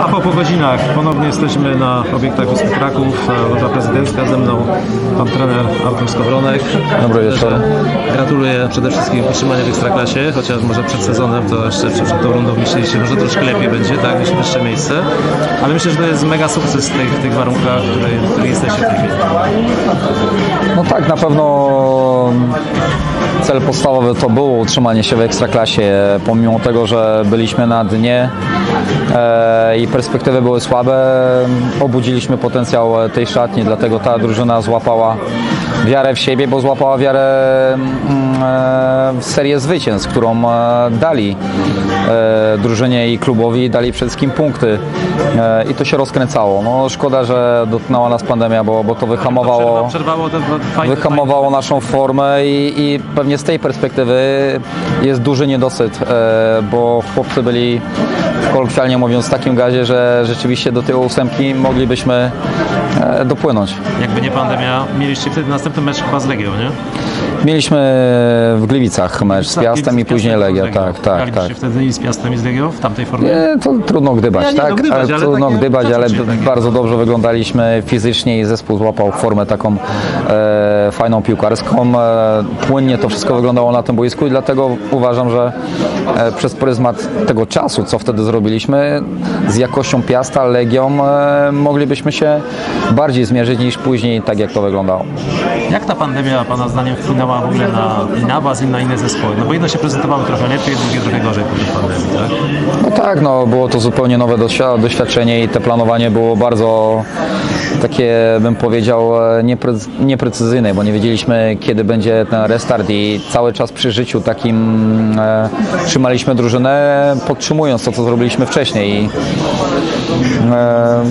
A po, po godzinach ponownie jesteśmy na obiektach Wisły Kraków, loża prezydencka, ze mną pan trener Artur Skowronek. Dobry wieczór. Gratuluję przede wszystkim utrzymania w Ekstraklasie, chociaż może przed sezonem to jeszcze przed tą rundą myśleliście, może troszkę lepiej będzie, tak, niż wyższe miejsce. Ale myślę, że to jest mega sukces w tych, tych warunkach, w których jesteście w tej chwili. No tak, na pewno cel podstawowy to było utrzymanie się w Ekstraklasie, pomimo tego, że byliśmy na dnie e, i perspektywy były słabe, obudziliśmy potencjał tej szatni, dlatego ta drużyna złapała wiarę w siebie, bo złapała wiarę mm, e, w serię zwycięstw, którą e, dali e, drużynie i klubowi, dali przede wszystkim punkty e, i to się rozkręcało. No, szkoda, że dotknęła nas pandemia, bo, bo to wyhamowało wyhamowało naszą formę i, i pewnie z tej perspektywy jest duży niedosyt, e, bo chłopcy byli kolokwialnie mówiąc w takim gazie, że rzeczywiście do tej ósemki moglibyśmy dopłynąć. Jakby nie pandemia, mieliście wtedy następny mecz chyba z Legią, nie? Mieliśmy w Gliwicach mecz z Piastem i później Legia, tak, tak, Graliście tak. wtedy i z Piastem i z Legią w tamtej formie? Nie, to trudno gdybać, Ja nie, tak? gdybać, ale trudno takie gdybać, ale takie. bardzo dobrze wyglądaliśmy fizycznie i zespół złapał formę taką e, fajną piłkarską. E, płynnie to wszystko wyglądało na tym boisku i dlatego uważam, że e, przez pryzmat tego czasu, co wtedy zrobiliśmy, z jakością Piasta, Legią, e, moglibyśmy się bardziej zmierzyć niż później, tak jak to wyglądało. Jak ta pandemia Pana zdaniem wpłynęła w ogóle na, i na Was i na inne zespoły? No bo jedno się prezentowały trochę lepiej, drugie trochę gorzej po tej pandemii, tak? No tak, no było to zupełnie nowe doświ- doświadczenie i te planowanie było bardzo takie, bym powiedział, e, niepre- nieprecyzyjne, bo nie wiedzieliśmy, kiedy będzie ten restart i cały czas przy życiu takim e, trzymaliśmy drużynę, podtrzymując to, co zrobiliśmy wcześniej. I, e,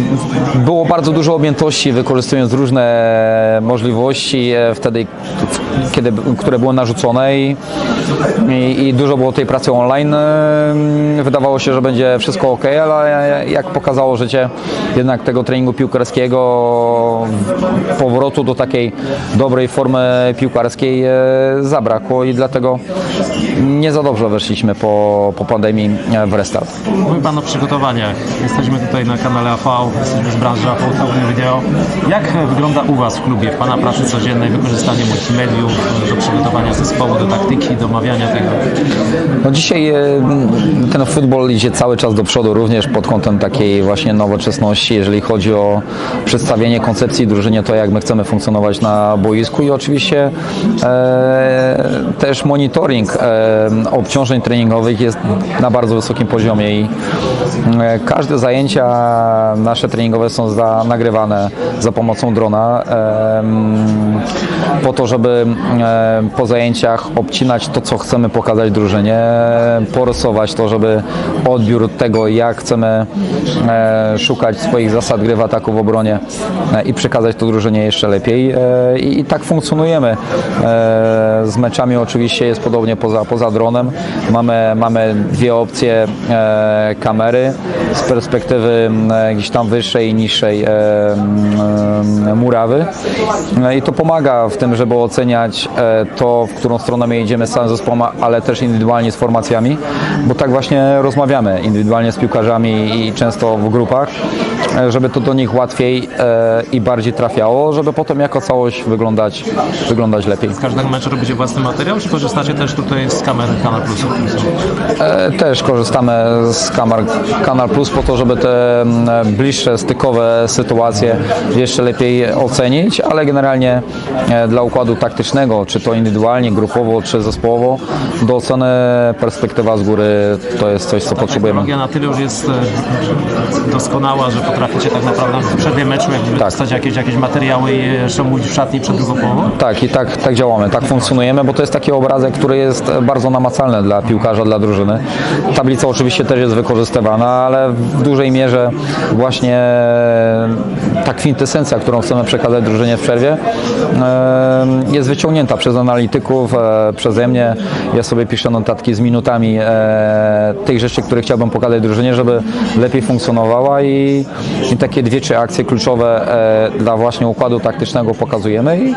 było bardzo dużo objętości, wykorzystując różne możliwości e, wtedy, kiedy, które były narzucone i, i, i dużo było tej pracy online. Wydawało się, że będzie wszystko ok, ale jak pokazało życie, jednak tego treningu piłkarskiego, powrotu do takiej dobrej formy piłkarskiej e, zabrakło i dlatego nie za dobrze weszliśmy po, po pandemii e, w restart. Mówi Pan o przygotowaniach. Jesteśmy tutaj na kanale AV, jesteśmy z branży AV Wideo. Jak wygląda u Was w klubie, Pana pracy codziennej, wykorzystanie multimediów do przygotowania zespołu, do taktyki, do omawiania tego? No dzisiaj e, ten futbol idzie cały czas do przodu, również pod kątem takiej właśnie nowoczesności, jeżeli chodzi o przedstawienie koncepcji drużynie, to jak my chcemy funkcjonować na boisku i oczywiście e, też monitoring e, obciążeń treningowych jest na bardzo wysokim poziomie i e, każde zajęcia nasze treningowe są za, nagrywane za pomocą drona e, po to, żeby po zajęciach obcinać to, co chcemy pokazać drużynie, porysować to, żeby odbiór tego, jak chcemy e, szukać swoich zasad gry w ataku, w obronie e, i przekazać to drużynie jeszcze lepiej. E, i, tak funkcjonujemy. E, z meczami oczywiście jest podobnie poza, poza dronem. Mamy, mamy dwie opcje e, kamery z perspektywy jakiejś tam wyższej i niższej e, murawy. E, I to pomaga w tym, żeby oceniać e, to, w którą stronę my idziemy z całym zespołem, ale też indywidualnie z formacjami, bo tak właśnie rozmawiamy indywidualnie z piłkarzami i często w grupach, e, żeby to do nich łatwiej e, i bardziej trafiało, żeby potem jako całość wyglądać, wyglądać lepiej. Z każdego meczu robicie własny materiał, czy korzystacie też tutaj z kamer Kanal Plus? Też korzystamy z kamer Kanal Plus po to, żeby te mm, bliższe, stykowe sytuacje jeszcze lepiej ocenić, ale generalnie dla układu taktycznego, czy to indywidualnie, grupowo, czy zespołowo, do oceny perspektywa z góry to jest coś, co potrzebujemy. Technologia na tyle już jest e, doskonała, że potraficie tak naprawdę w przerwie meczu jakby Tak. dostać jakieś, jakieś materiały i jeszcze mówić w szatni przed drugą połową? Tak, i tak, tak działamy, tak funkcjonujemy, bo to jest taki obrazek, który jest bardzo namacalny dla piłkarza, dla drużyny. Tablica oczywiście też jest wykorzystywana, ale w dużej mierze właśnie ta kwintesencja, którą chcemy przekazać drużynie w przerwie, e, jest wyciągnięta przez analityków, e, przeze mnie. Ja sobie piszę notatki z minutami e, tych rzeczy, które chciałbym pokazać drużynie, żeby lepiej funkcjonowała i, i takie dwie, trzy akcje kluczowe e, dla właśnie układu taktycznego pokazujemy i,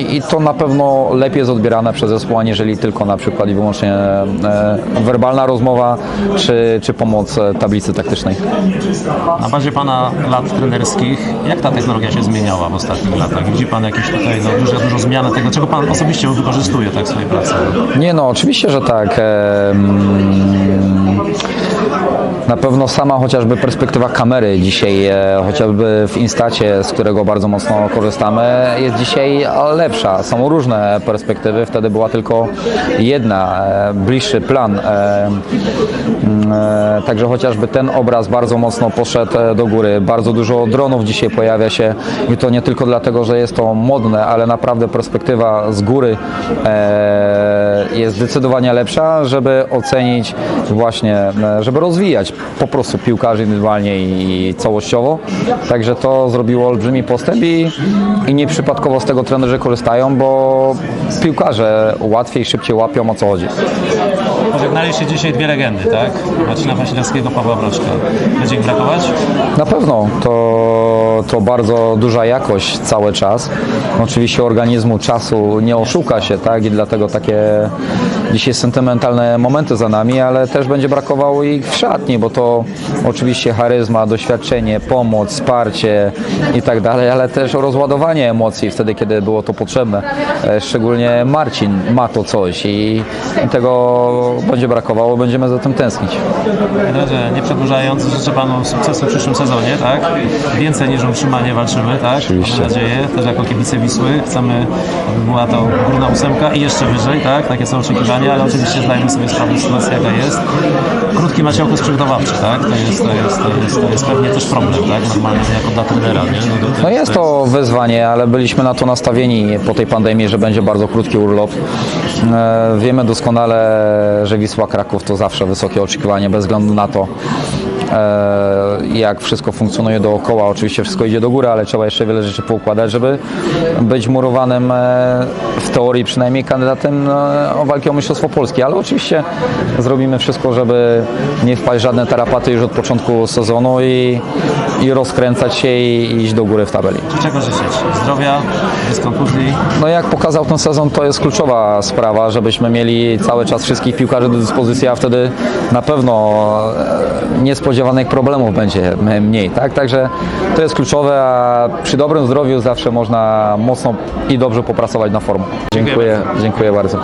i, i to na pewno lepiej jest odbierane przez zespół, aniżeli tylko na przykład i wyłącznie e, werbalna rozmowa czy, czy pomoc e, tablicy taktycznej. Na bazie Pana lat trenerskich, jak ta technologia się zmieniała w ostatnich latach? Widzi Pan jakieś tutaj no, dużo, dużo zmiany tego, czego Pan osobiście wykorzystuje tak w swojej pracy? Nie no, oczywiście, że tak. Em, Na pewno sama chociażby perspektywa kamery dzisiaj, e, chociażby w Instacie, z którego bardzo mocno korzystamy, jest dzisiaj lepsza. Są różne perspektywy, wtedy była tylko jedna, e, bliższy plan. E, mm, Także chociażby ten obraz bardzo mocno poszedł do góry. Bardzo dużo dronów dzisiaj pojawia się i to nie tylko dlatego, że jest to modne, ale naprawdę perspektywa z góry jest zdecydowanie lepsza, żeby ocenić właśnie, żeby rozwijać po prostu piłkarzy indywidualnie i całościowo. Także to zrobiło olbrzymi postęp i, i nieprzypadkowo z tego trenerzy korzystają, bo piłkarze łatwiej, szybciej łapią o co chodzi. Pożegnaliście dzisiaj dwie legendy, tak? Marcina Wasilewskiego, Pawła Broczka. Będzie ich brakować? Na pewno to, to bardzo duża jakość cały czas. Oczywiście organizmu czasu nie oszuka się, tak? I dlatego takie dzisiaj sentymentalne momenty za nami, ale też będzie brakowało ich w szatni, bo to oczywiście charyzma, doświadczenie, pomoc, wsparcie i tak dalej, ale też rozładowanie emocji wtedy, kiedy było to potrzebne. E, Szczególnie Marcin ma to coś i, tego będzie brakowało, będziemy za tym tęsknić. Drodze, nie przedłużając, życzę Panu sukcesu w przyszłym sezonie, tak? Więcej niż utrzymanie walczymy, tak? Oczywiście. Mam nadzieję, też jako kibice Wisły chcemy, aby była to górna ósemka i jeszcze wyżej, tak? Takie są oczekiwania, ale oczywiście zdajemy sobie sprawę z sytuacji, jaka jest. Krótki macie okres tak? To jest, to jest, to jest, to jest pewnie też problem, tak? Normalnie jako dla trenera, nie? No, to, No jest to wyzwanie, ale byliśmy na to nastawieni po tej pandemii, że będzie bardzo krótki urlop. E, Wiemy doskonale, że Wisła Kraków to zawsze wysokie oczekiwanie, bez względu na to, jak wszystko funkcjonuje dookoła. Oczywiście wszystko idzie do góry, ale trzeba jeszcze wiele rzeczy poukładać, żeby być murowanym e, w teorii przynajmniej kandydatem e, o walkę o Mistrzostwo Polski. Ale oczywiście zrobimy wszystko, żeby nie wpaść żadne tarapaty już od początku sezonu i, i rozkręcać się i iść do góry w tabeli. Czego życzyć? Zdrowia, bez kontuzji. No jak pokazał ten sezon, to jest kluczowa sprawa, żebyśmy mieli cały czas wszystkich piłkarzy do dyspozycji, a wtedy na pewno e, niespodziewanych problemów będzie mniej, tak? Także to jest kluczowe, a przy dobrym zdrowiu zawsze można mocno i dobrze popracować na formę. Dziękuję, dziękuję bardzo.